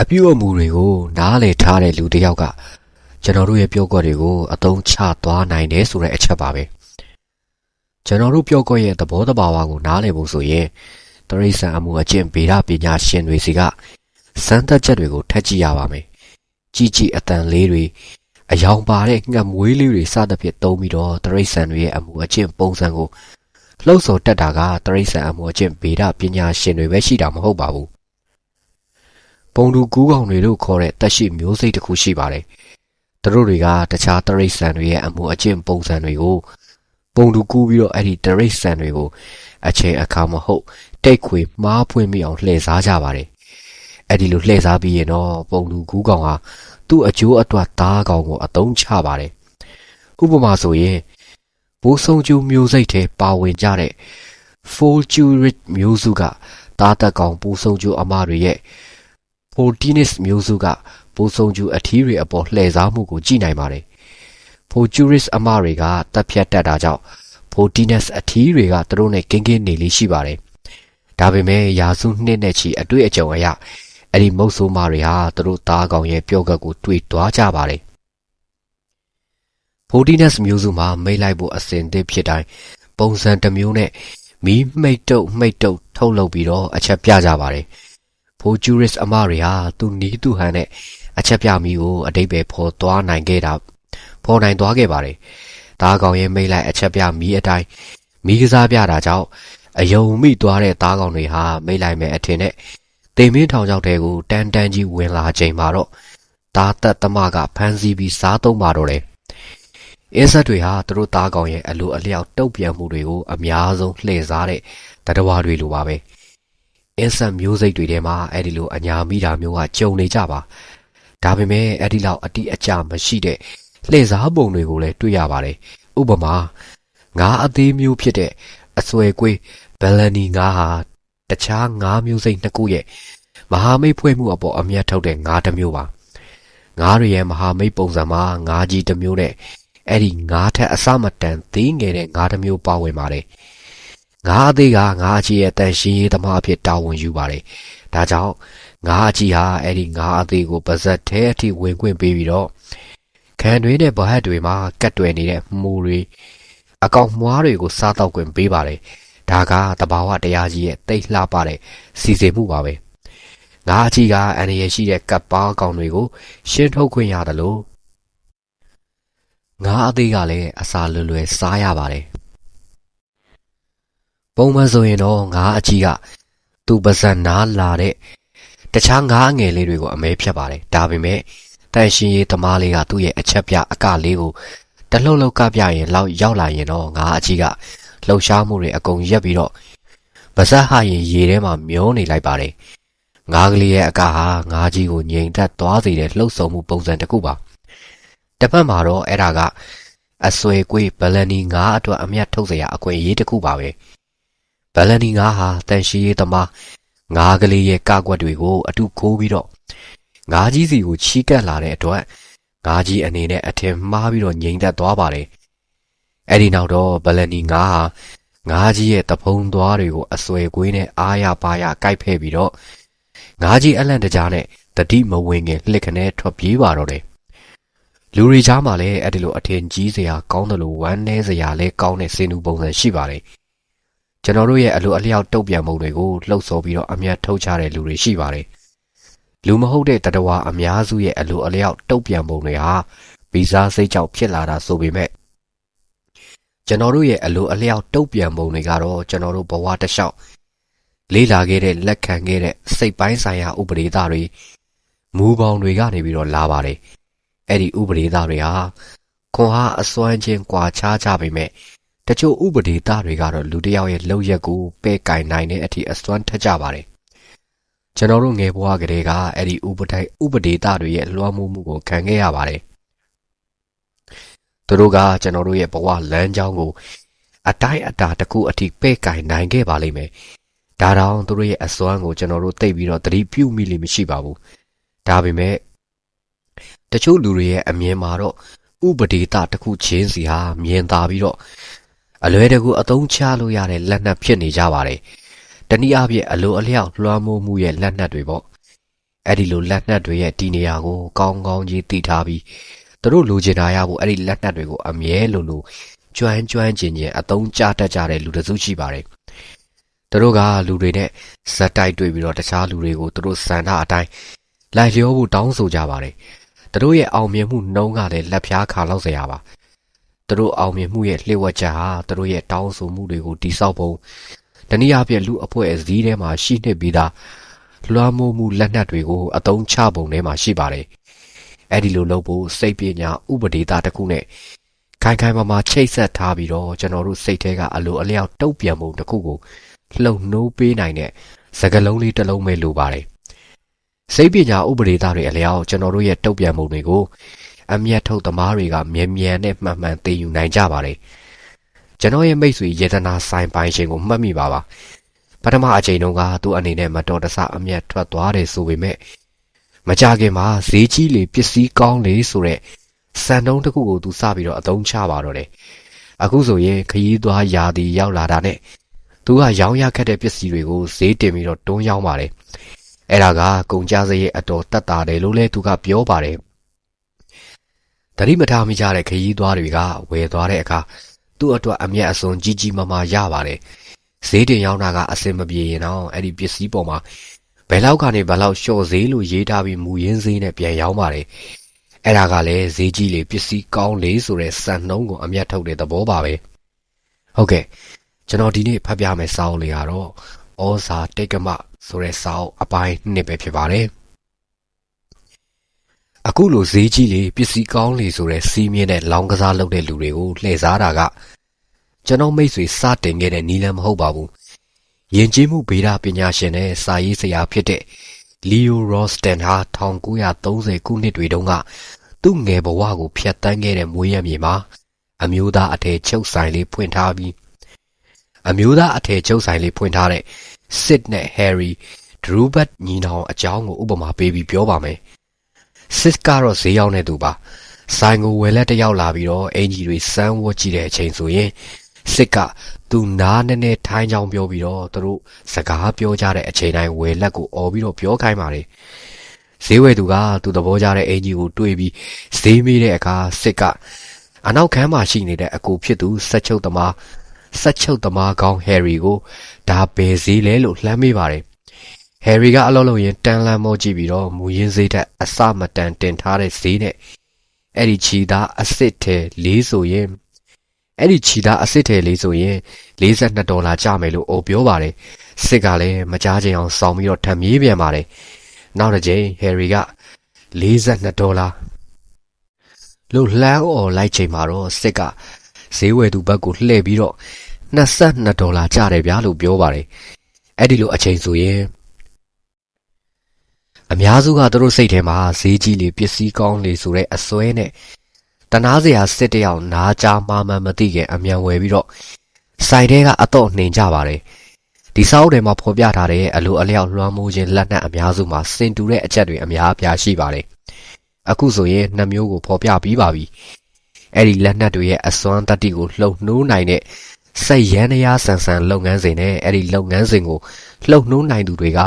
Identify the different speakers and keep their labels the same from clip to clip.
Speaker 1: အပြုအမူတွေကိုနားလည်ထားတဲ့လူတစ်ယောက်ကကျွန်တော်တို့ရဲ့ပြောကွက်တွေကိုအသုံးချသွားနိုင်တယ်ဆိုတဲ့အချက်ပါပဲကျွန်တော်တို့ပြောကွက်ရဲ့သဘောတဘာဝကိုနားလည်ဖို့ဆိုရင်တရိษံအမှုအကျင့်ဗေဒပညာရှင်တွေစီက စမ်းသပ်ချက်တွေကိုထပ်ကြည့်ရပါမယ်ကြည်ကြည်အတန်လေးတွေအယောင်ပါတဲ့ငှက်မွေးလေးတွေစသဖြင့်သုံးပြီးတော့တရိษံတွေရဲ့အမှုအကျင့်ပုံစံကိုလှုပ်ဆော်တက်တာကတရိษံအမှုအကျင့်ဗေဒပညာရှင်တွေပဲရှိတာမဟုတ်ပါဘူးပုံတူကူးကောင်တွေလို့ခေါ်တဲ့တက်ရှိမျိုးစိတ်တစ်ခုရှိပါတယ်။သူတို့တွေကတခြားတရိษံတွေရဲ့အမှုအကျင့်ပုံစံတွေကိုပုံတူကူးပြီးတော့အဲ့ဒီတရိษံတွေကိုအချိန်အခါမဟုတ်တိတ်ခွေမှားဖွင့်မိအောင်လှည့်စားကြပါတယ်။ အဲ့ဒီလိုလှည့်စားပြီးရင်တော့ပုံတူကူးကောင်ဟာသူ့အကျိုးအတွက်သားကောင်ကိုအသုံးချပါတယ်။ဥပမာဆိုရင်ဘိုးဆုံကျူမျိုးစိတ်ထဲပါဝင်ကြတဲ့ Folgurite မျိုးစုကသားသက်ကောင်ဘိုးဆုံကျူအမတွေရဲ့ Fortinus မျိုးစုကပိုးဆုံကျူအထီးတွေအပေါ်လှည့်စားမှုကိုကြည့်နိုင်ပါတယ်။ Forturis အမတွေကတက်ဖြတ်တတ်တာကြောင့် Fortinus အထီးတွေကသူတို့နဲ့ကင်းကင်းနေလေးရှိပါတယ်။ဒါပေမဲ့ယာစုနှစ်နဲ့ချီအတွေ့အကြုံအရ အဲ့ဒီမုတ်ဆိုးမတွေဟာသူတို့သားကောင်ရဲ့ပြောကက်ကိုတွေ့သွားကြပါတယ်။ Fortinus မျိုးစုမှာမိတ်လိုက်ဖို့အစဉ်သစ်ဖြစ်တိုင်းပုံစံတစ်မျိုးနဲ့မီးမိတ်တုပ်မိတ်တုပ်ထုတ်လုပ်ပြီးတော့အချက်ပြကြပါတယ်။ဖိုဂျူရစ်အမတွေဟာသူနီးသူဟန်နဲ့အချက်ပြမီကိုအတိတ်ပဲဖော်သွားနိုင်ခဲ့တာဖော်နိုင်သွားခဲ့ပါတယ်။သားကောင်ရဲ့မိတ်လိုက်အချက်ပြမီအတိုင်းမီးကစားပြတာကြောင့်အယုံမိသွားတဲ့သားကောင်တွေဟာမိတ်လိုက်မဲ့အထင်နဲ့ တေမင်းထောင်ချောက်တဲကိုတန်တန်ကြီးဝင်လာချိန်မှာတော့သားသက်သမားကဖမ်းဆီးပြီးစားသုံးပါတော့တယ်။အင်းဆက်တွေဟာသူတို့သားကောင်ရဲ့အလိုအလျောက်တုတ်ပြန်မှုတွေကိုအများဆုံးလှည့်စားတဲ့တတဝါတွေလိုပါပဲ။အင်းဆက်မျိုးစိတ်တွေထဲမှာအဲ့ဒီလိုအညာမိတာမျိုးကကြုံနေကြပါဒါပေမဲ့အဲ့ဒီလောက်အတိအကျမရှိတဲ့လှည့်စားပုံတွေကိုလည်းတွေ့ရပါတယ်ဥပမာငါးအသေးမျိုးဖြစ်တဲ့အစွဲကွေးဘယ်လနီငါးဟာ တခြားငါးမျိုးစိတ်နှစ်ခုရဲ့မဟာမိတ်ဖွဲ့မှုအပေါ်အမျက်ထုတ်တဲ့ငါးတစ်မျိုးပါငါးတွေရဲ့မဟာမိတ်ပုံစံမှာငါးကြီးတစ်မျိုးနဲ့အဲ့ဒီငါးထက်အစမတန်သေးငယ်တဲ့ငါးတစ်မျိုးပါဝင်ပါတယ်ငါးအသေးကငါးအကြီးရဲ့တန်ရှင်းရေးသမားအဖြစ်တာဝန်ယူပါတယ်။ဒါကြောင့်ငါးအကြီးဟာအဲ့ဒီငါးအသေးကိုပါဇက်ထဲအထိဝင်ခွင့်ပေးပြီးတော့ခံတွေနဲ့ဗဟတ်တွေမှာကတ်တွယ်နေတဲ့မှုတွေအကောင်မွားတွေကိုစားတော့ခွင့်ပေးပါတယ်။ ဒါကတဘာဝတရားကြီးရဲ့တိတ်လှပတဲ့စီစဉ်မှုပါပဲ။ငါးအကြီးကအန္တရာယ်ရှိတဲ့ကပ်ပါအကောင်တွေကိုရှင်းထုတ်ခွင့်ရတယ်လို့ငါးအသေးကလည်းအစာလွယ်လွယ်စားရပါတယ်ပုံမှန်ဆိုရင်တော့ငါးအကြီးကသူ့ပါဇက်နားလာတဲ့တခြားငါးငယ်လေးတွေကိုအမဲဖြတ်ပါတယ်ဒါပေမဲ့တန်ရှင်ရေးသမားလေးကသူ့ရဲ့အချက်ပြအကလေးကိုတလှုပ်လှုပ်ကပြရင်လောက်ရောက်လာရင်တော့ငါးအကြီးက လှုပ်ရှားမှုတွေအကုန်ရပ်ပြီးတော့ပါဇက်ဟာရင်ရေထဲမှာမျောနေလိုက်ပါတယ်။ငါးကလေးရဲ့အကဟာငါးကြီးကိုငြိမ်သက်သွားစေတဲ့လှုပ်ဆောင်မှုပုံစံတစ်ခုပါ။တစ်ဖက်မှာတော့အဲ့ဒါကအဆွဲကွေးဘလန်နီငါးအတွက်အမျက်ထုတ်စရာအခွင့်အရေးတစ်ခုပါပဲ။ဘလန်နီငါးဟာတန်ရှိရေးသမားငါးကလေးရဲ့ကကွက်တွေကိုအတုခိုးပြီးတော့ငါးကြီးစီကိုချီးကပ်လာတဲ့အတွက်ငါးကြီးအနေနဲ့အထင်မှားပြီးတော့ငြိမ်သက်သွားပါတယ် အဲ့ဒီနောက်တော့ဘလနီငါဟာငါးကြီးရဲ့တဖုံသွားတွေကိုအစွဲကွေးနဲ့အားရပါရကိုက်ဖဲ့ပြီးတော့ငါးကြီးအလန့်တကြားနဲ့တတိမဝင်ခင်လှစ်ခနဲထွက်ပြေးပါတော့တယ်လူရီချားမှာလည်းအဲ့ဒီလိုအထင်ကြီးစရာကောင်းတယ်လို့ဝမ်းနည်းစရာလည်းကောင်းတဲ့စင်တူပုံစံရှိပါတယ်ကျွန်တော်တို့ရဲ့အလိုအလျောက်တုတ်ပြန်မှုတွေကိုလှုပ်ဆော်ပြီးတော့အမျက်ထုတ်ချတဲ့လူတွေရှိပါတယ်လူမဟုတ်တဲ့တတဝါအများစုရဲ့အလိုအလျောက်တုတ်ပြန်ပုံတွေဟာဗီဇာစိတ်ကြောင့်ဖြစ်လာတာဆိုပေမဲ့ ကျွန်တော်တို့ရဲ့အလိုအလျောက်တုတ်ပြန်ပုံတွေကတော့ကျွန်တော်တို့ဘဝတစ်လျှောက်လေးလာခဲ့တဲ့လက်ခံခဲ့တဲ့စိတ်ပိုင်းဆိုင်ရာဥပဒေသားတွေမူပေါင်းတွေကနေပြီးတော့လာပါတယ်အဲ့ဒီဥပဒေသားတွေဟာခွန်အားအစွမ်းချင်းကွာခြားကြပေမဲ့တချို့ဥပဒေသားတွေကတော့လူတစ်ယောက်ရဲ့လောက်ရက်ကိုပဲ့ကင်နိုင်တဲ့အထိအစွမ်းထက်ကြပါတယ်ကျွန်တော်တို့ငယ်ဘဝကလေးကအဲ့ဒီဥပဒေဥပဒေသားတွေရဲ့လွှမ်းမိုးမှုကိုခံခဲ့ရပါတယ် သူတို့ကကျွန်တော်တို့ရဲ့ဘဝလမ်းကြောင်းကိုအတိုင်းအတာတစ်ခုအထိပဲ့ကင်နိုင်ခဲ့ပါလိမ့်မယ်ဒါတောင်သူတို့ရဲ့အစွမ်းကိုကျွန်တော်တို့သိပြီးတော့သတိပြုမိလိမ့်မရှိပါဘူးဒါပေမဲ့တချို့လူတွေရဲ့အမြင်မှာတော့ဥပဒေတာတစ်ခုချင်းစီဟာမြင်သာပြီးတော့အလွယ်တကူအသုံးချလို့ရတဲ့လက်နက်ဖြစ်နေကြပါတယ်။တနည်းအားဖြင့်အလိုအလျောက်လွှမ်းမိုးမှုရဲ့လက်နက်တွေပေါ့။အဲ့ဒီလိုလက်နက်တွေရဲ့တည်နေရာကိုကောင်းကောင်းကြီးသိထားပြီး သူတို့လိုချင်တာရဖို့အဲ့ဒီလက်နက်တွေကိုအမြဲလိုလိုကျွမ်းကျွမ်းကျင်ကျင်အသုံးချတတ်ကြတဲ့လူတစုရှိပါတယ်။သူတို့ကလူတွေနဲ့ဇက်တိုက်တွေ့ပြီးတော့တခြားလူတွေကိုသူတို့စံတာအတိုင်းလိုက်လျောဖို့တောင်းဆိုကြပါတယ်။သူတို့ရဲ့အောင်မြင်မှုနှုံးကလည်းလက်ဖျားခါလောက်စရာပါ။သူတို့အောင်မြင်မှုရဲ့လှည့်ဝက်ချက်ဟာသူတို့ရဲ့တောင်းဆိုမှုတွေကိုတိဆောက်ပုံတနည်းအားဖြင့်လူအဖွဲ့အစည်းထဲမှာရှိနေပြီးသားလွှမ်းမိုးမှုလက်နက်တွေကိုအသုံးချပုံထဲမှာရှိပါတယ်။ အဲ့ဒီလိုလုပ်ဖို့စိတ်ပညာဥပဒေသားတစ်ခုနဲ့ခိုင်ခိုင်မာမာချိတ်ဆက်ထားပြီးတော့ကျွန်တော်တို့စိတ်ထဲကအလိုအလျောက်တုတ်ပြန်ပုံတစ်ခုကိုလှုပ်နှိုးပေးနိုင်တဲ့စကလုံးလေးတစ်လုံးပဲလိုပါတယ်။စိတ်ပညာဥပဒေသားတွေအလျောက်ကျွန်တော်တို့ရဲ့တုတ်ပြန်ပုံတွေကိုအမျက်ထုတ်သမားတွေကမြန်မြန်နဲ့မှန်မှန်သိယူနိုင်ကြပါတယ်။ကျွန်တော်ရဲ့မိတ်ဆွေယေတနာဆိုင်ပိုင်ရှင်ကိုမှတ်မိပါပါ။ပထမအချိန်တုန်းကသူ့အနေနဲ့မတော်တဆအမျက်ထွက်သွားတယ်ဆိုပေမဲ့ မကြခင်မှာဈေးကြီးလေပစ္စည်းကောင်းလေဆိုတဲ့စံနှုန်းတစ်ခုကိုသူစပြီးတော့အသုံးချပါတော့တယ်။အခုဆိုရင်ခရီးသွားရာသီရောက်လာတာနဲ့သူကရောင်းရခက်တဲ့ပစ္စည်းတွေကိုဈေးတင်ပြီးတော့တွန်းရောင်းပါတယ်။အဲ့ဒါကကုန်ကြစရိတ်အတော်တက်တာတယ်လို့လည်းသူကပြောပါတယ်။တတိမထားမိကြတဲ့ခရီးသွားတွေကဝယ်သွားတဲ့အခါသူ့အတွက်အမျက်အစွန်ကြီးကြီးမားမားရပါတယ်။ဈေးတင်ရောင်းတာကအစင်မပြေရင်တော့အဲ့ဒီပစ္စည်းပေါ်မှာ ဘယ်လောက်ကနေဘယ်လောက်လျှော့ဈေးလို့ရေးထားပြီးမူရင်းဈေးနဲ့ပြန်ရောင်းပါတယ်။အဲ့ဒါကလည်းဈေးကြီးလေပစ္စည်းကောင်းလေဆိုတဲ့စံနှုန်းကိုအမျက်ထုတ်တဲ့သဘောပါပဲ။ဟုတ်ကဲ့ကျွန်တော်ဒီနေ့ဖတ်ပြမယ့်စာအုပ်လေးကတော့ဩဇာတိတ်ကမဆိုတဲ့စာအုပ်အပိုင်းနှစ်ပဲဖြစ်ပါတယ်။အခုလိုဈေးကြီးလေပစ္စည်းကောင်းလေဆိုတဲ့စီးမြင့်တဲ့လောင်းကစားလုပ်တဲ့လူတွေကိုလှည့်စားတာကကျွန်တော်မိတ်ဆွေစတင်ခဲ့တဲ့နီလန်မဟုတ်ပါဘူး။ ယဉ်ကျေးမှုဗေဒပညာရှင်နဲ့စာရေးဆရာဖြစ်တဲ့ Leo Rosten ဟာ1930ခုနှစ်တွေတုန်းကသူ့ငယ်ဘဝကိုဖျက်ဆီးခဲ့တဲ့မွေးရမြေမှာအမျိုးသားအထည်ချုပ်ဆိုင်လေးဖွင့်ထားပြီးအမျိုးသားအထည်ချုပ်ဆိုင်လေးဖွင့်ထားတဲ့ Sid နဲ့ Harry Drubert ညီနောင်အကြောင်းကိုဥပမာပေးပြီးပြောပါမယ်။ Sid ကတော့ဈေးရောက်နေသူပါ။ဆိုင်ကိုဝယ်လက်တယောက်လာပြီးတော့အင်ဂျီတွေစမ်းဝတ်ကြည့်တဲ့အချိန်ဆိုရင် စစ်ကသူနားနဲ့နဲ့ထိုင်းချောင်းပြောပြီးတော့သူတို့စကားပြောကြတဲ့အချိန်တိုင်းဝယ်လက်ကိုអော်ပြီးတော့ပြောခိုင်းပါတယ်ဈေးဝယ်သူကသူသဘောကျတဲ့အင်ဂျီကိုတွေးပြီးဈေးမေးတဲ့အခါစစ်ကအနောက်ခန်းမှာရှိနေတဲ့အကူဖြစ်သူဆက်ချုပ်သမားဆက်ချုပ်သမားကောင်းဟယ်ရီကိုဒါဘယ်ဈေးလဲလို့လှမ်းမေးပါတယ်ဟယ်ရီကအလုပ်လုပ်ရင်တန်လန်းမောကြည့်ပြီးတော့မူရင်းဈေးတက်အစမတန်တင်ထားတဲ့ဈေးနဲ့အဲ့ဒီချီသားအစ်စ်ထဲလေးဆိုရင် အဲ့ဒီခြီသားအစ်စ်ထဲလေးဆိုရင်42ဒေါ်လာကျမယ်လို့အိုပြောပါတယ်စစ်ကလည်းမကြားချင်အောင်စောင်းပြီးတော့ထံမြေးပြန်ပါတယ်နောက်တစ်ချိန်ဟယ်ရီက42ဒေါ်လာလို့လှမ်းအော်လိုက်ချိန်မှာတော့စစ်ကဈေးဝယ်သူဘက်ကိုလှည့်ပြီးတော့22ဒေါ်လာကျတယ်ဗျာလို့ပြောပါတယ်အဲ့ဒီလိုအချိန်ဆိုရင်အများစုကသူတို့စိတ်ထဲမှာဈေးကြီးလေပစ္စည်းကောင်းလေဆိုတဲ့အစွဲနဲ့ တနာစရာစစ်တယောက်နားကြားမှမှမသိခင်အမြန်ဝယ်ပြီးတော့ဆိုင်ထဲကအတော့နှင်ကြပါတယ်ဒီစာအုပ်ထဲမှာဖော်ပြထားတဲ့အလိုအလျောက်လွှမ်းမိုးခြင်းလက်နက်အများစုမှာစင်တူတဲ့အချက်တွေအများအပြားရှိပါတယ်အခုဆိုရင်နှစ်မျိုးကိုဖော်ပြပြီးပါပြီအဲ့ဒီလက်နက်တွေရဲ့အစွမ်းတတိကိုလှုပ်နှိုးနိုင်တဲ့စိတ်ရန်ရားဆန်ဆန်လုပ်ငန်းစဉ်နဲ့အဲ့ဒီလုပ်ငန်းစဉ်ကိုလှုပ်နှိုးနိုင်သူတွေက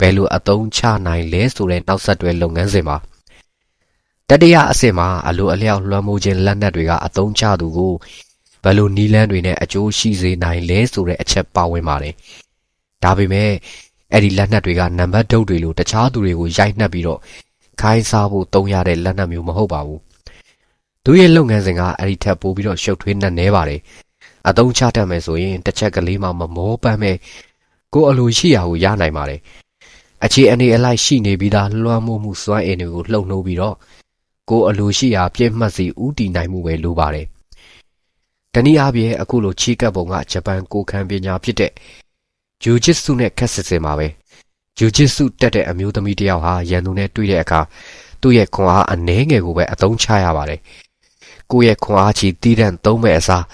Speaker 1: ဘယ်လိုအသုံးချနိုင်လဲဆိုတဲ့နောက်ဆက်တွဲလုပ်ငန်းစဉ်ပါ တတိယအဆင့်မှာအလိုအလျောက်လွှမ်းမိုးခြင်းလက်နက်တွေကအသုံးချသူကိုဘယ်လိုနီလန်းတွေနဲ့အကျိုးရှိစေနိုင်လဲဆိုတဲ့အချက်ပါဝင်ပါတယ်။ဒါပေမဲ့အဲ့ဒီလက်နက်တွေကနံပါတ်ဒုတ်တွေလိုတခြားသူတွေကိုရိုက်နှက်ပြီးတော့ခိုင်းစားဖို့တုံးရတဲ့လက်နက်မျိုးမဟုတ်ပါဘူး။သူရဲ့လုပ်ငန်းစဉ်ကအဲ့ဒီထက်ပိုပြီးတော့ရှုပ်ထွေးနှံ့နေပါတယ်။အသုံးချတတ်မယ်ဆိုရင်တစ်ချက်ကလေးမှမမောပန်းမဲ့ကိုအလိုရှိရာကိုရနိုင်ပါတယ်။အခြေအနေအလိုက်ရှိနေပြီးသားလွှမ်းမိုးမှုစွမ်းအင်တွေကိုလှုပ်နှိုးပြီးတော့ ကိုအလိုရှိရာပြည့်မှတ်စီဥတီနိုင်မှုပဲလိုပါတယ်။တနည်းအားဖြင့်အခုလိုချီကပ်ပုံကဂျပန်ကိုခံပညာဖြစ်တဲ့ဂျူဂျစ်စုနဲ့ခက်စစ်စင်ပါပဲ။ဂျူဂျစ်စုတက်တဲ့အမျိုးသမီးတယောက်ဟာရန်သူနဲ့တွေ့တဲ့အခါသူ့ရဲ့ခွန်အားအနှဲငယ်ကိုပဲအသုံးချရပါတယ်။ကိုယ့်ရဲ့ခွန်အားချီတီးတန့်သုံးမဲ့အစား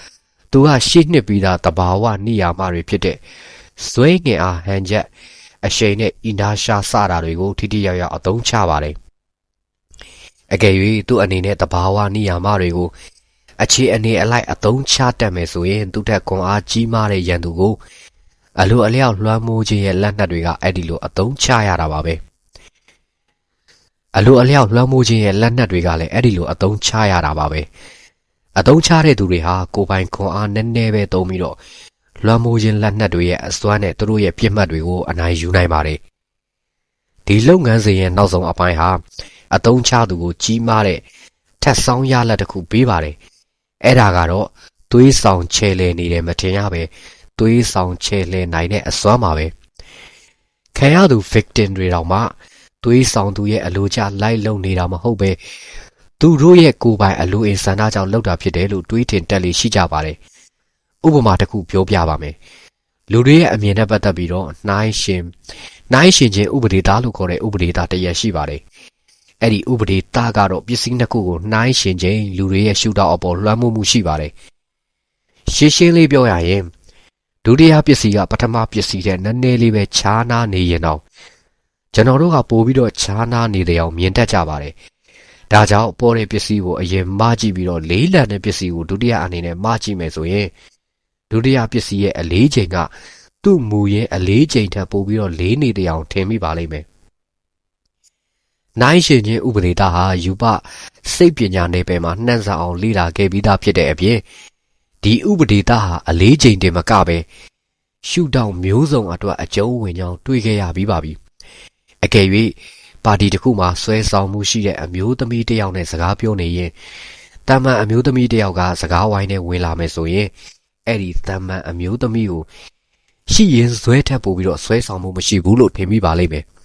Speaker 1: သူကရှေ့နှစ်ပြီးသားတဘာဝနိယာမတွေဖြစ်တဲ့ဇွဲငင်အားဟန်ချက်အရှိန်နဲ့အင်ဒါရှာစတာတွေကိုထိထိရောက်ရောက်အသုံးချပါတယ် အကယ်၍သူ့အနေနဲ့တဘာဝနိယာမတွေကိုအခြေအနေအလိုက်အသုံးချတတ်မယ်ဆိုရင်သူ့ထက်ခွန်အားကြီးမားတဲ့ရန်သူကိုအလိုအလျောက်လွှမ်းမိုးခြင်းရဲ့လက်နက်တွေကအဲ့ဒီလိုအသုံးချရတာပါပဲအလိုအလျောက်လွှမ်းမိုးခြင်းရဲ့လက်နက်တွေကလည်းအဲ့ဒီလိုအသုံးချရတာပါပဲအသုံးချတဲ့သူတွေဟာကိုယ်ပိုင်ခွန်အားနည်းနည်းပဲသုံးပြီးတော့လွှမ်းမိုးခြင်းလက်နက်တွေရဲ့အစွမ်းနဲ့သူတို့ရဲ့ပြစ်မှတ်တွေကိုအနိုင်ယူနိုင်ပါတယ်ဒီလုပ်ငန်းစဉ်ရဲ့နောက်ဆုံးအပိုင်းဟာ အသုံးချသူကိုကြီးမားတဲ့ထက်ဆောင်ရလက်တစ်ခုပေးပါတယ်အဲ့ဒါကတော့သွေးဆောင်ချဲလဲနေတယ်မထင်ရပဲသွေးဆောင်ချဲလဲနိုင်တဲ့အစွမ်းပါပဲခံရသူ victim တွေတော့မှသွေးဆောင်သူရဲ့အလိုကျလိုက်လုံနေတာမဟုတ်ပဲသူတို့ရဲ့ကိုယ်ပိုင်အလိုအင်ဆန္ဒကြောင့်လုပ်တာဖြစ်တယ်လို့တွေးထင်တက်လေရှိကြပါတယ်ဥပမာတစ်ခုပြောပြပါမယ်လူတွေရဲ့အမြင်နဲ့ပတ်သက်ပြီးတော့နှိုင်းရှင်နှိုင်းရှင်ခြင်းဥပဒေသားလို့ခေါ်တဲ့ဥပဒေသားတရက်ရှိပါတယ် အဲ့ဒီဥပဒေသားကတော့ပစ္စည်းနှစ်ခုကိုနှိုင်းရှင်ခြင်းလူတွေရဲ့ရှုထောင့်အပေါ်လွှမ်းမိုးမှုရှိပါတယ်ရှင်းရှင်းလေးပြောရရင်ဒုတိယပစ္စည်းကပထမပစ္စည်းတဲ့နည်းနည်းလေးပဲခြားနားနေရင်တော့ကျွန်တော်တို့ကပို့ပြီးတော့ခြားနားနေတဲ့အောင်မြင်တတ်ကြပါတယ်။ဒါကြောင့်ပေါ်တဲ့ပစ္စည်းကိုအရင်မကြည့်ပြီးတော့လေးလံတဲ့ပစ္စည်းကိုဒုတိယအနေနဲ့မကြည့်မယ်ဆိုရင်ဒုတိယပစ္စည်းရဲ့အလေးချိန်ကသူ့မူရဲ့အလေးချိန်ထက်ပိုပြီးတော့လေးနေတဲ့အောင်ထင်မိပါလိမ့်မယ်။ နိုင်ရှင်ချင်းဥပဒေသားဟာယူပစိတ်ပညာနယ်ပယ်မှာနှံ့စအောင်လေ့လာခဲ့ပြီးသားဖြစ်တဲ့အပြင်ဒီဥပဒေသားဟာအလေးချိန်တင်မကပဲရှုထောင့်မျိုးစုံအတွက်အကျုံးဝင်ကြောင်းတွေးခဲ့ရပြီးပါပြီအကယ်၍ပါတီတစ်ခုမှာဆွဲဆောင်မှုရှိတဲ့အမျိုးသမီးတစ်ယောက်နဲ့စကားပြောနေရင်တာမန်အမျိုးသမီးတစ်ယောက်ကစကားဝိုင်းနဲ့ဝင်လာမယ်ဆိုရင်အဲ့ဒီတာမန်အမျိုးသမီးကိုရှိရင်ဇွဲထက်ပို့ပြီးတော့ဆွဲဆောင်မှုမရှိဘူးလို့ထင်မိပါလိမ့်မယ်။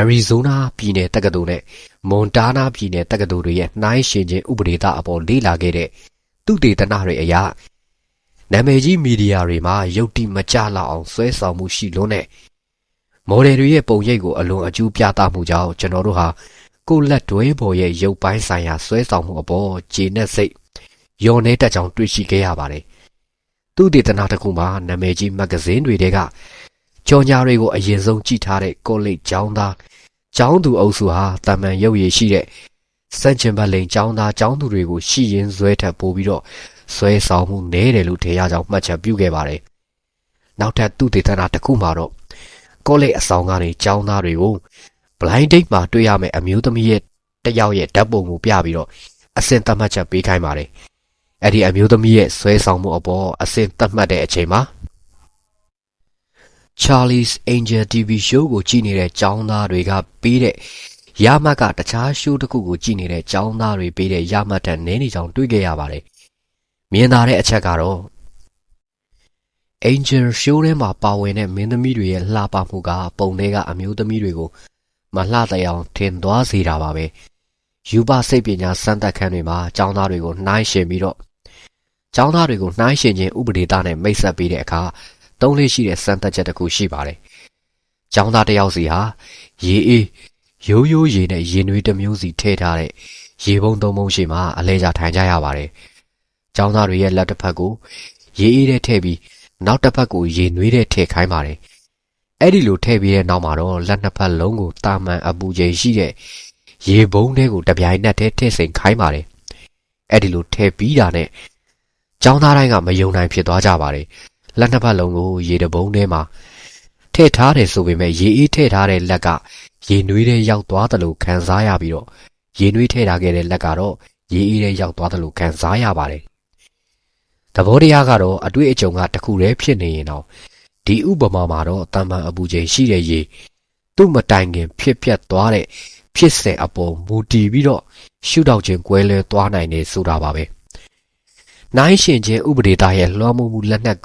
Speaker 1: အရီဇိုနာပြည်နယ်တက္ကသိုလ်နဲ့မွန်တာနာပြည်နယ်တက္ကသိုလ်တွေရဲ့နှိုင်းယှဉ်ခြင်းဥပဒေသားအပေါ်လေ့လာခဲ့တဲ့သူတေသနတွေအရနာမည်ကြီးမီဒီယာတွေမှာရုပ်တိမကြလောက်အောင်ဆွဲဆောင်မှုရှိလွန်းတဲ့မော်ဒယ်တွေရဲ့ပုံရိပ်ကိုအလွန်အကျူးပြသမှုကြောင့်ကျွန်တော်တို့ဟာကိုလက်တွဲပေါ်ရဲ့ရုပ်ပိုင်းဆိုင်ရာဆွဲဆောင်မှုအပေါ်ဂျေနဲ့စိတ်ယော်နေတက်ကြောင်တွေ့ရှိခဲ့ရပါတယ်။သူတေသနာတစ်ခုမှာနာမည်ကြီးမဂ္ဂဇင်းတွေတဲက ကြော်ညာတွေကိုအရင်ဆုံးကြည့်ထားတဲ့ကောလိပ်ကျောင်းသားကျောင်းသူအုပ်စုဟာတာမန်ရုပ်ရည်ရှိတဲ့စန့်ကျင်ဘက်လိန်ကျောင်းသားကျောင်းသူတွေကိုရှိရင်ဇွဲထပ်ပို့ပြီးတော့ဇွဲဆောင်မှုနည်းတယ်လို့ထေရကြောင့်မှတ်ချက်ပြုခဲ့ပါတယ်။နောက်ထပ်သူတေသနာတစ်ခုမှာတော့ကောလိပ်အဆောင်ကနေကျောင်းသားတွေကို blind date မှာတွေ့ရမယ့်အမျိုးသမီးရဲ့တယောက်ရဲ့ဓာတ်ပုံကိုပြပြီးတော့အဆင့်သတ်မှတ်ချက်ပေးခိုင်းပါတယ်။အဲ့ဒီအမျိုးသမီးရဲ့ဆွဲဆောင်မှုအပေါ်အဆင့်သတ်မှတ်တဲ့အချိန်မှာ Charlie's Angel TV show ကိုကြည့်နေတဲ့ចောင်းသားတွေကပေးတဲ့ရမတ်ကတခြားရှိုးတစ်ခုကိုကြည့်နေတဲ့ចောင်းသားတွေပေးတဲ့ရမတ်တန်နည်းနေကြောင်တွေ့ခဲ့ရပါတယ်။မြင်သာတဲ့အချက်ကတော့ Angel show ထဲမှာပါဝင်တဲ့မင်းသမီးတွေရဲ့လှပမှုကပုံတွေကအမျိုးသမီးတွေကိုမလှတဲ့အောင်ထင်သွားစေတာပါပဲ။ယူပစိတ်ပညာစမ်းသပ်ခန်းတွေမှာចောင်းသားတွေကိုနှိုင်းရှင်ပြီးတော့ចောင်းသားတွေကိုနှိုင်းရှင်ခြင်းဥပဒေသားနဲ့မိတ်ဆက်ပေးတဲ့အခါ သုံးလေးရှိတဲ့စမ်းသပ်ချက်တစ်ခုရှိပါတယ်။ចောင်းသားတစ်ယောက်စီဟာရေအေးရိုးရိုးရေနဲ့ရေနွေးတစ်မျိုးစီထည့်ထားတဲ့ရေပုံးသုံးပုံးရှိမှအလဲကျထိုင်ကြရပါတယ်။ကျောင်းသားတွေရဲ့လက်တစ်ဖက်ကိုရေအေးတဲ့ထည့်ပြီးနောက်တစ်ဖက်ကိုရေနွေးတဲ့ထည့်ခိုင်းပါတယ်။အဲ့ဒီလိုထည့်ပြီးတဲ့နောက်မှာတော့လက်နှစ်ဖက်လုံးကိုတာမန်အပူချိန်ရှိတဲ့ရေပုံးတွေကိုတပြိုင်နက်တည်းထည့်စိန်ခိုင်းပါတယ်။အဲ့ဒီလိုထည့်ပြီးတာနဲ့ကျောင်းသားတိုင်းကမယုံနိုင်ဖြစ်သွားကြပါတယ်။ လက်နှစ်ဖက်လုံးကိုရေတပုံးထဲမှာထည့်ထားတယ်ဆိုပေမဲ့ရေအေးထည့်ထားတဲ့လက်ကရေနွေးတဲ့ရောက်သွားတယ်လို့ခံစားရပြီးတော့ရေနွေးထည့်ထားခဲ့တဲ့လက်ကတော့ရေအေးတဲ့ရောက်သွားတယ်လို့ခံစားရပါတယ်။သဘောတရားကတော့အတွေ့အကြုံကတခုတည်းဖြစ်နေရင်တော့ဒီဥပမာမှာတော့တမန်အပူချိန်ရှိတဲ့ရေသူ့မတိုင်ခင်ဖြစ်ပျက်သွားတဲ့ဖြစ်စဉ်အပေါ်မူတည်ပြီးတော့ရှုထောက်ခြင်းကွဲလွဲသွားနိုင်တယ်ဆိုတာပါပဲ။ နိုင်ရှင်ချင်းဥပဒေသားရဲ့လွှမ်းမိုးမှုလက်နက်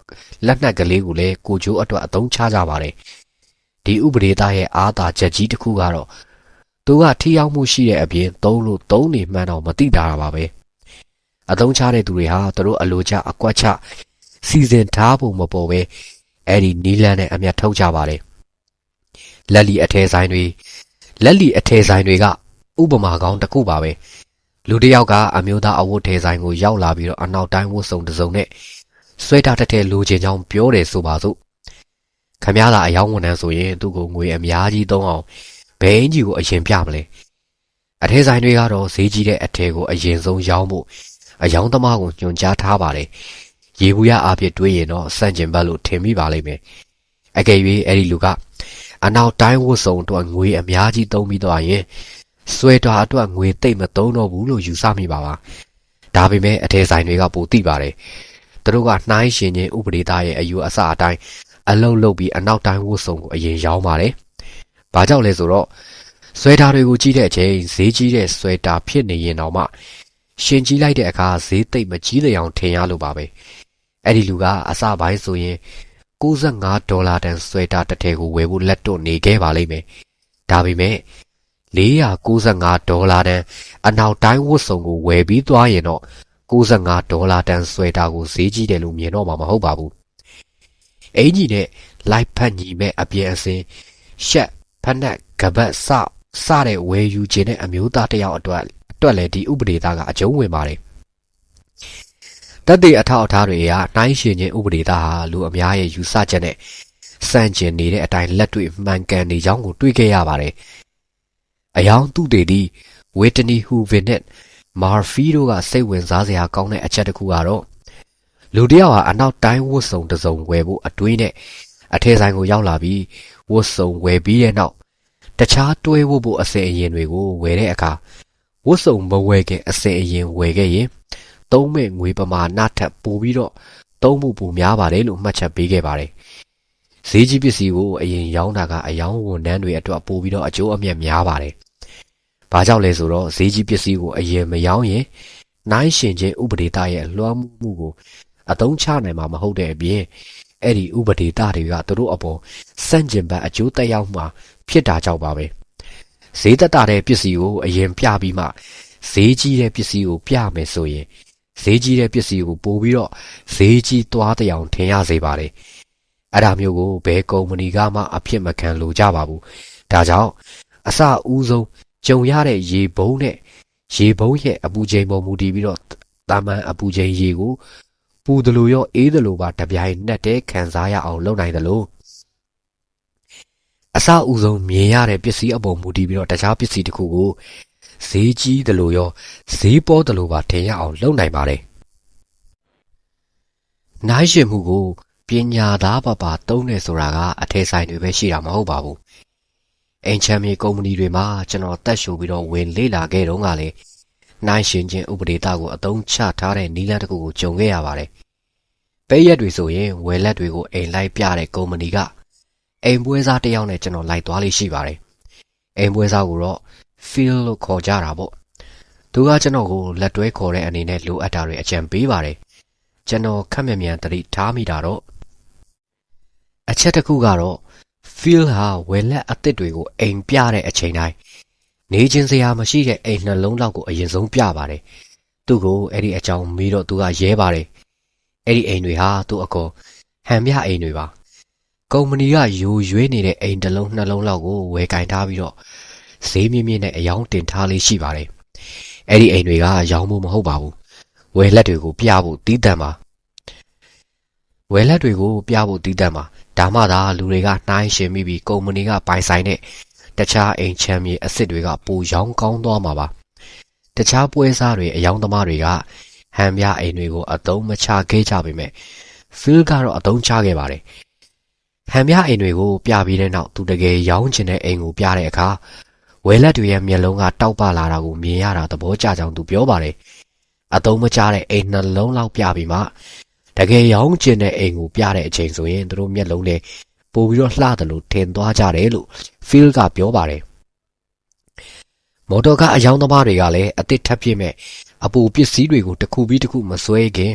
Speaker 1: လက်နက်ကလေးကိုလည်းကိုကျိုးအတွက်အသုံးချကြပါတယ်။ဒီဥပဒေသားရဲ့အားသာချက်ကြီးတစ်ခုကတော့သူကထိရောက်မှုရှိတဲ့အပြင်သုံးလို့သုံးနေမှန်းတော့မသိတာပါပဲအသုံးချတဲ့သူတွေဟာသူတို့အလိုချအကွက်ချစီစဉ်ထားဖို့မပေါ်ပဲအဲ့ဒီနီလန်းနဲ့အမျက်ထုတ်ကြပါတယ်လက်လီအထည်ဆိုင်တွေလက်လီအထည်ဆိုင်တွေကဥပမာကောင်းတစ်ခုပါပဲ လူတစ်ယောက်ကအမျိုးသားအဝတ်ထည်ဆိုင်ကိုရောက်လာပြီးတော့အနောက်တိုင်းဝတ်စုံတစ်စုံနဲ့ဆွဲထားတဲ့လူချင်းချောင်းပြောတယ်ဆိုပါစို့ခမရသာအယောင်းဝန်ထမ်းဆိုရင်သူ့ကိုငွေအများကြီးသုံးအောင်ဘဲအင်ကြီးကိုအရင်ပြမလဲအထဲဆိုင်တွေကတော့ဈေးကြီးတဲ့အထည်ကိုအရင်ဆုံးရောင်းဖို့အယောင်သမားကိုညွှန်ကြားထားပါတယ်ရေဘူးရအားဖြင့်တွေးရင်တော့စန့်ကျင်ဘတ်လို့ထင်မိပါလိမ့်မယ်အကယ်၍အဲ့ဒီလူကအနောက်တိုင်းဝတ်စုံအတွက်ငွေအများကြီးသုံးပြီးတော့ရင် ဆွဲတော်အတွက်ငွေတိတ်မသုံးတော့ဘူးလို့ယူဆမိပါပါဒါပေမဲ့အထဲဆိုင်တွေကပိုသိပါတယ်သူတို့ကနှိုင်းရှင်ချင်းဥပဒေသားရဲ့အယူအဆအတိုင်းအလုံးလုံးပြီးအနောက်တိုင်းဝတ်စုံကိုအရင်ရောင်းပါတယ်ဘာကြောင့်လဲဆိုတော့ဆွဲတာတွေကိုကြည့်တဲ့အချိန်ဈေးကြီးတဲ့ဆွဲတာဖြစ်နေရင်တော့မှရှင်ကြီးလိုက်တဲ့အခါဈေးသိပ်မကြီးတဲ့အောင်ထင်ရလို့ပါပဲအဲ့ဒီလူကအစပိုင်းဆိုရင်65ဒေါ်လာတန်ဆွဲတာတစ်ထည်ကိုဝယ်ဖို့လက်တွန့်နေခဲ့ပါလိမ့်မယ်ဒါပေမဲ့ 495ဒေါ်လာတန်အနောက်တိုင်းဝတ်စုံကိုဝယ်ပြီးသွားရင်တော့65ဒေါ်လာတန်ဆွဲတာကိုဈေးကြီးတယ်လို့မြင်တော့မှာမဟုတ်ပါဘူးအင်ကြီးနဲ့လိုက်ဖက်ညီမဲ့အပြင်အစင်ရှက်ဖက်နက်ကပတ်စစတဲ့ဝယ်ယူခြင်းတဲ့အမျိုးသားတယောက်အတွက်အတွက်လည်းဒီဥပဒေသားကအကျုံးဝင်ပါတယ်တက်တဲ့အထောက်အထားတွေအရနှိုင်းရှင်ခြင်းဥပဒေသားဟာလူအများရဲ့ယူဆချက်နဲ့စန့်ကျင်နေတဲ့အတိုင်းလက်တွေ့မှန်ကန်နေကြောင်းကိုတွေ့ခဲ့ရပါတယ်။ အယောင်သူတေဒီဝေတနီဟူဗင်နဲ့မာဖီတို့ကစိတ်ဝင်စားစရာကောင်းတဲ့အချက်တစ်ခုကတော့လူတယောက်ဟာအနောက်တိုင်းဝတ်စုံတစ်စုံဝယ်ဖို့အတွေးနဲ့အထည်ဆိုင်ကိုရောက်လာပြီးဝတ်စုံဝယ်ပြီးတဲ့နောက်တခြားတွဲဝတ်ဖို့အစင်အရင်တွေကိုဝယ်တဲ့အခါဝတ်စုံမဝယ်ခင်အစင်အရင်ဝယ်ခဲ့ရင်သုံးမဲ့ငွေပမာဏထက်ပိုပြီးတော့သုံးမှုပိုများပါတယ်လို့မှတ်ချက်ပေးခဲ့ပါတယ်။ဈေးကြီးပစ္စည်းကိုအရင်ရောင်းတာကအယောင်ဝန်ထမ်းတွေအတွက်ပိုပြီးတော့အကျိုးအမြတ်များပါတယ်။ ဘာကြောင့်လဲဆိုတော့ဈေးကြီးပစ္စည်းကိုအရင်မရောင်းရင်နိုင်ရှင်ချင်းဥပဒေသားရဲ့လွှမ်းမှုမှုကိုအသုံးချနိုင်မှာမဟုတ်တဲ့အပြင်အဲ့ဒီဥပဒေသားတွေကသူတို့အပေါ်စန့်ကျင်ဘက်အကျိုးသက်ရောက်မှာဖြစ်တာကြောင့်ပါပဲဈေးသက်တာတဲ့ပစ္စည်းကိုအရင်ပြပြီးမှဈေးကြီးတဲ့ပစ္စည်းကိုပြမယ်ဆိုရင်ဈေးကြီးတဲ့ပစ္စည်းကိုပို့ပြီးတော့ဈေးကြီးသွားတဲ့အောင်ထင်ရစေပါတယ်အဲ့ဒါမျိုးကိုဘယ်ကုမ္ပဏီကမှအဖြစ်မခံလို့ကြပါဘူးဒါကြောင့်အစဦးဆုံး ကြုံရတဲ့ရေဘုံနဲ့ရေဘုံရဲ့အပူချိန်ပေါ်မူတည်ပြီးတော့တာမန်အပူချိန်ရေကိုပူတယ်လို့ရောအေးတယ်လို့ပါတပြိုင်နက်တည်းခံစားရအောင်လုပ်နိုင်တယ်လို့အစအဦးဆုံးမြင်ရတဲ့ပစ္စည်းအပေါ်မူတည်ပြီးတော့တခြားပစ္စည်းတစ်ခုကိုဈေးကြီးတယ်လို့ရောဈေးပေါတယ်လို့ပါထင်ရအောင်လုပ်နိုင်ပါတယ်။နိုင်ရှင်မှုကိုပညာသားပပသုံးနေဆိုတာကအထည်ဆိုင်တွေပဲရှိတာမဟုတ်ပါဘူး။ အင်ချမ်းမြေကုမ္ပဏီတွေမှာကျွန်တော်တက်ရှိုပြီးတော့ဝင်လေ့လာခဲ့တော့ကလည်းနိုင်ရှင်ချင်းဥပဒေသားကိုအသုံးချထားတဲ့နီလန်းတစ်ခုကိုကြုံခဲ့ရပါတယ်။ပဲရက်တွေဆိုရင်ဝယ်လက်တွေကိုအိမ်လိုက်ပြတဲ့ကုမ္ပဏီကအိမ်ပွဲစားတယောက်နဲ့ကျွန်တော်လိုက်သွားလေးရှိပါတယ်။အိမ်ပွဲစားကိုတော့ feel လို့ခေါ်ကြတာပေါ့သူကကျွန်တော်ကိုလက်တွဲခေါ်တဲ့အနေနဲ့လိုအပ်တာတွေအကြံပေးပါတယ်ကျွန်တော်ခက်မြမြန်တတိထားမိတာတော့အချက်တစ်ခုကတော့ feel ဟာဝယ်လက်အစ်စ်တွေကိုအိမ်ပြတဲ့အချိန်တိုင်းနေချင်းစရာမရှိတဲ့အိမ်နှလုံးလောက်ကိုအရင်ဆုံးပြပါတယ်သူ့ကိုအဲ့ဒီအကြောင်းမေးတော့သူကရဲပါတယ်အဲ့ဒီအိမ်တွေဟာသူ့အကောဟန်မြအိမ်တွေပါကုမ္ပဏီကယိုရွေးနေတဲ့အိမ်တစ်လုံးနှလုံးလောက်ကိုဝယ်ကင်ထားပြီးတော့ဈေးမြင့်မြင့်နဲ့အယောင်တင်ထားလေးရှိပါတယ်။အဲ့ဒီအိမ်တွေကရောင်းဖို့မဟုတ်ပါဘူး။ဝယ်လက်တွေကိုပြဖို့တီးတန့်ပါ။ဝယ်လက်တွေကိုပြဖို့တီးတန့်ပါ။ ဒါမှသာလူတွေကနှိုင်းရှင်မိပြီးကုမ္ပဏီကပိုင်ဆိုင်တဲ့တခြားအိမ်ချမ်းမြေအစ်စ်တွေကပိုရောင်းကောင်းသွားမှာပါ။တခြားပွဲစားတွေအယောင်သမားတွေကဟန်ပြအိမ်တွေကိုအသုံးမချခဲ့ကြပေမဲ့ Phil ကတော့အသုံးချခဲ့ပါတယ်။ဟန်ပြအိမ်တွေကိုပြပြီးတဲ့နောက်သူတကယ်ရောင်းချင်တဲ့အိမ်ကိုပြတဲ့အခါဝဲလက်တွေရဲ့မျက်လုံးကတောက်ပလာတာကိုမြင်ရတာသဘောကျကြောင်းသူပြောပါတယ်။အသုံးမကျတဲ့အိမ်နှလုံးလောက်ပြပြီးမှ တကယ်ရောင်းကျင်တဲ့အိမ်ကိုပြတဲ့အချိန်ဆိုရင်သူတို့မျက်လုံးနဲ့ပို့ပြီးတော့လှတယ်လို့ထင်သွားကြတယ်လို့ Phil ကပြောပါတယ်။မော်တော်ကားအယောင်သမားတွေကလည်းအစ်စ်ထပ်ပြည့်မဲ့အပူပစ္စည်းတွေကိုတစ်ခုပြီးတစ်ခုမဆွဲခင်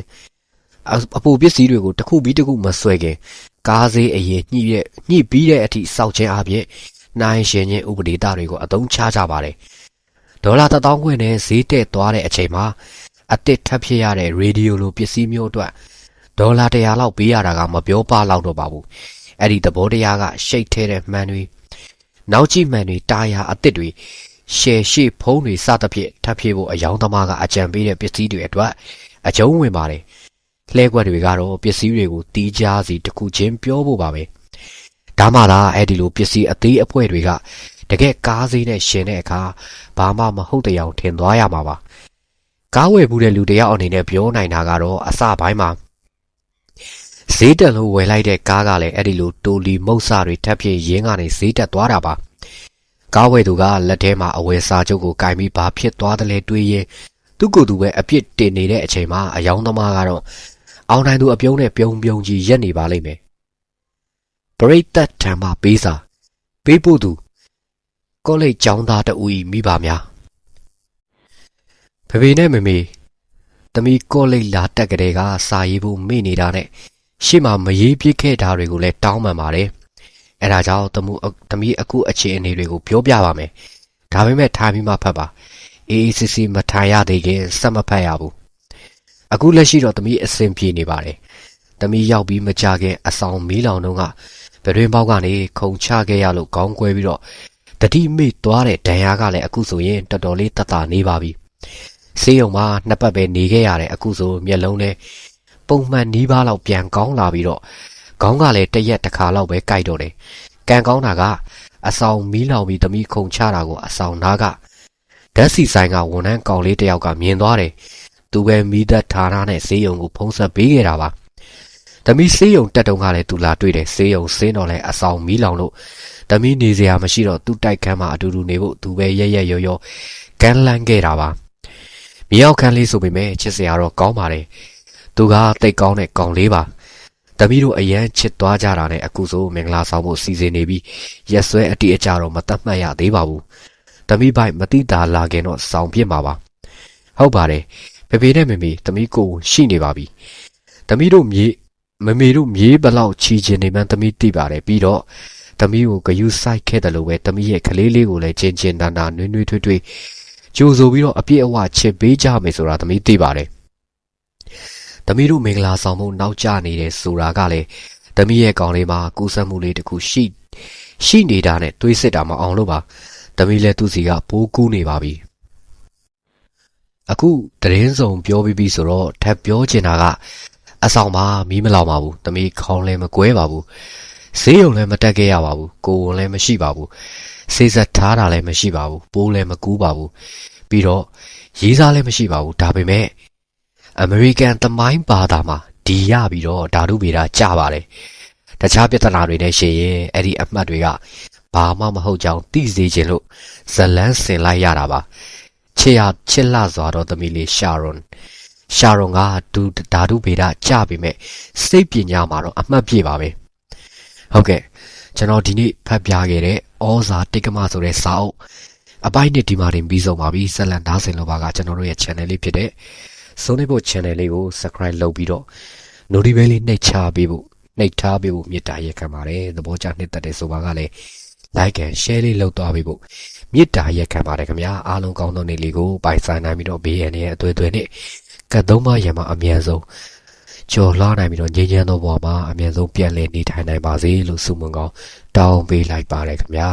Speaker 1: အပူပစ္စည်းတွေကိုတစ်ခုပြီးတစ်ခုမဆွဲခင်ကားဈေးအရင်ညှိရဲ့ညှိပြီးတဲ့အထိစောက်ခြင်းအပြင်နိုင်ရှင်ချင်းဥပဒေသားတွေကိုအသုံးချကြပါတယ်။ဒေါ်လာ1000ခွင့်နဲ့ဈေးတက်သွားတဲ့အချိန်မှာအတစ်ထပ်ဖြစ်ရတဲ့ရေဒီယိုလိုပစ္စည်းမျိုးအတွက် ဒေါ်လာ100လောက်ပေးရတာကမပြောပလောက်တော့ပါဘူး။အဲ့ဒီသဘောတရားကရှိတ်ထဲတဲ့မှန်တွေနောက်ကြည့်မှန်တွေတာယာအစ်စ်တွေရှယ်ရှိဖုံးတွေစသဖြင့်ထပ်ဖြစ်ဖို့အယောင်သမားကအကြံပေးတဲ့ပစ္စည်းတွေအတွက်အကျုံးဝင်ပါတယ်။လှဲကွက်တွေကတော့ပစ္စည်းတွေကိုတီးခြားစီတစ်ခုချင်းပြောဖို့ပါပဲ။ဒါမှသာအဲ့ဒီလိုပစ္စည်းအသေးအဖွဲတွေကတကယ်ကားစည်းနဲ့ရှင်တဲ့အခါဘာမှမဟုတ်တဲ့အောင်ထင်သွားရမှာပါကားဝယ်ဘူးတဲ့လူတယောက်အနေနဲ့ပြောနိုင်တာကတော့အစပိုင်းမှာ ဈေးတက်လို့ဝယ်လိုက်တဲ့ကားကလည်းအဲ့ဒီလိုတိုလီမုတ်ဆတွေထပ်ဖြစ်ရင်းကနေဈေးတက်သွားတာပါကားဝယ်သူကလက်ထဲမှာအဝယ်စာချုပ်ကိုကင်ပြီးဘာဖြစ်သွားတယ်လဲတွေးရင်သူ့ကိုယ်သူပဲအပြစ်တင်နေတဲ့အချိန်မှာအယောင်သမားကတော့အောင်နိုင်သူအပြုံးနဲ့ပြုံးပြုံးကြီးရက်နေပါလိမ့်မယ်ပရိသတ်ထံမှပေးစာပေးဖို့သူကောလိပ်ကျောင်းသားတဦးဤမိပါများဖေဖေနဲ့မမေသမီးကောလိပ်လာတက်ကလေးကစာရေးဖို့မေ့နေတာနဲ့ ရှေ့မှာမရေးပြစ်ခဲ့တာတွေကိုလည်းတောင်းပန်ပါတယ်အဲဒါကြောင့်တမှုသမီးအခုအခြေအနေတွေကိုပြောပြပါမယ်ဒါပေမဲ့ထိုင်ပြီးမှဖတ်ပါအေးအေးစစ်စစ်မထိုင်ရသေးခင်စက်မဖတ်ရဘူးအခုလက်ရှိတော့သမီးအဆင်ပြေနေပါတယ်သမီးရောက်ပြီးမကြခင်အဆောင်မီးလောင်တော့ကဗရင်ပေါက်ကနေခုံချခဲ့ရလို့ခေါင်းကွဲပြီးတော့တတိမိသွားတဲ့ဒဏ်ရာကလည်းအခုဆိုရင်တော်တော်လေးတတနေပါပြီဆေးရုံမှာနှစ်ပတ်ပဲနေခဲ့ရတယ်အခုဆိုမျက်လုံးနဲ့ ပုံမှန်နီးပါးလောက်ပြန်ကောင်းလာပြီးတော့ခေါင်းကလည်းတရက်တစ်ခါလောက်ပဲကြိုက်တော့တယ်ကံကောင်းတာကအဆောင်မီးလောင်ပြီးသမီးခုံချတာကိုအဆောင်သားကဓာတ်စီဆိုင်ကဝန်ထမ်းကောင်လေးတယောက်ကမြင်သွားတယ်သူပဲမိသက်ဌာနနဲ့ဆေးရုံကိုဖုံးဆက်ပေးခဲ့တာပါသမီးဆေးရုံတက်တုန်းကလည်းသူလာတွေ့တယ်ဆေးရုံဆင်းတော့လဲအဆောင်မီးလောင်လို့သမီးနေစရာမရှိတော့သူ့တိုက်ခန်းမှာအတူတူနေဖို့သူပဲရရရောရောကန်းလန်းခဲ့တာပါမြောက်ခန်းလေးဆိုပေမဲ့ချစ်စရာတော့ကောင်းပါတယ် သူကတိတ်ကောင်းတဲ့ကောင်လေးပါသမီးတို့အရန်ချစ်သွားကြတာနဲ့အခုဆိုမင်္ဂလာဆောင်ဖို့စီစဉ်နေပြီးရက်စွဲအတိအကျတော့မတတ်မှတ်ရသေးပါဘူးသမီးပိုက်မတိတာလာခင်တော့ဆောင်ပြစ်မှာပါဟုတ်ပါတယ်ဖေဖေနဲ့မေမေသမီးကိုရှိနေပါပြီသမီးတို့မြေမမေတို့မြေဘလောက်ချီချင်နေမှန်းသမီးသိပါတယ်ပြီးတော့သမီးကိုဂယုစိုက်ခဲ့တယ်လို့ပဲသမီးရဲ့ကလေးလေးကိုလည်းချင်းချင်းနာနာနွေးနွေးထွေးထွေးကြိုဆိုပြီးတော့အပြည့်အဝချစ်ပေးကြမယ်ဆိုတာသမီးသိပါတယ် သမီးတို့မင်္ဂလာဆောင်ဖို့နောက်ကျနေတယ်ဆိုတာကလည်းသမီးရဲ့ကောင်လေးမှာကူးစက်မှုလေးတစ်ခုရှိရှိနေတာနဲ့တွေးစစ်တာမအောင်လို့ပါသမီးလည်းသူ့စီကပိုးကူးနေပါပြီအခုတရင်စုံပြောပြီးပြီဆိုတော့ထပ်ပြောချင်တာကအဆောင်မှာမီးမလောင်ပါဘူးသမီးခေါင်းလည်းမကွဲပါဘူးဈေးရုံလည်းမတက်ခဲ့ရပါဘူးကိုဝန်လည်းမရှိပါဘူးစေးဆက်ထားတာလည်းမရှိပါဘူးပိုးလည်းမကူးပါဘူးပြီးတော့ရေးစားလည်းမရှိပါဘူးဒါပေမဲ့ အမေရိကန်သမိုင်းဘာသာမှာဒီရပြီးတော့ဓာတုဗေဒကြပါတယ်တခြားပြဿနာတွေနဲ့ရှင်ရင်အဲ့ဒီအမှတ်တွေကဘာမှမဟုတ်ကြောင်းသိစေခြင်းလို့ဇလန်းဆင်လိုက်ရတာပါချစ်ရချစ်လှစွာတော့သမီးလေးရှာရွန်ရှာရွန်ကဒူဓာတုဗေဒကြပြီမဲ့စိတ်ပညာမှာတော့အမှတ်ပြည့်ပါပဲဟုတ်ကဲ့ကျွန်တော်ဒီနေ့ဖတ်ပြခဲ့တဲ့ဩဇာတိတ်ကမဆိုတဲ့စာအုပ်အပိုင်းနှစ်ဒီမှာတင်ပြီးဆုံးပါပြီဆက်လက်သားစင်လိုပါကကျွန်တော်တို့ရဲ့ channel လေးဖြစ်တဲ့ စိုးနေဖို့ channel လေးကို subscribe လုပ်ပြီးတော့ notification လေးနှိပ်ချပေးဖို့နှိပ်ထားပေးဖို့မေတ္တာရက်ခံပါတယ်သဘောကျနှစ်သက်တဲ့ဆိုပါကလည်း like and share လေးလုပ်သွားပေးဖို့မေတ္တာရက်ခံပါတယ်ခင်ဗျာအားလုံးကောင်းသောနေ့လေးကိုပိုင်ဆိုင်နိုင်ပြီးတော့ဘေးရန်ရဲ့အသွေးသွေးနဲ့ကတ်သုံးမရံမှာအမြန်ဆုံးကျော်လွှားနိုင်ပြီးတော့ငြိမ်းချမ်းသောဘဝမှာအမြန်ဆုံးပြန်လည်နေထိုင်နိုင်ပါစေလို့ဆုမွန်ကောင်းတောင်းပေးလိုက်ပါတယ်ခင်ဗျာ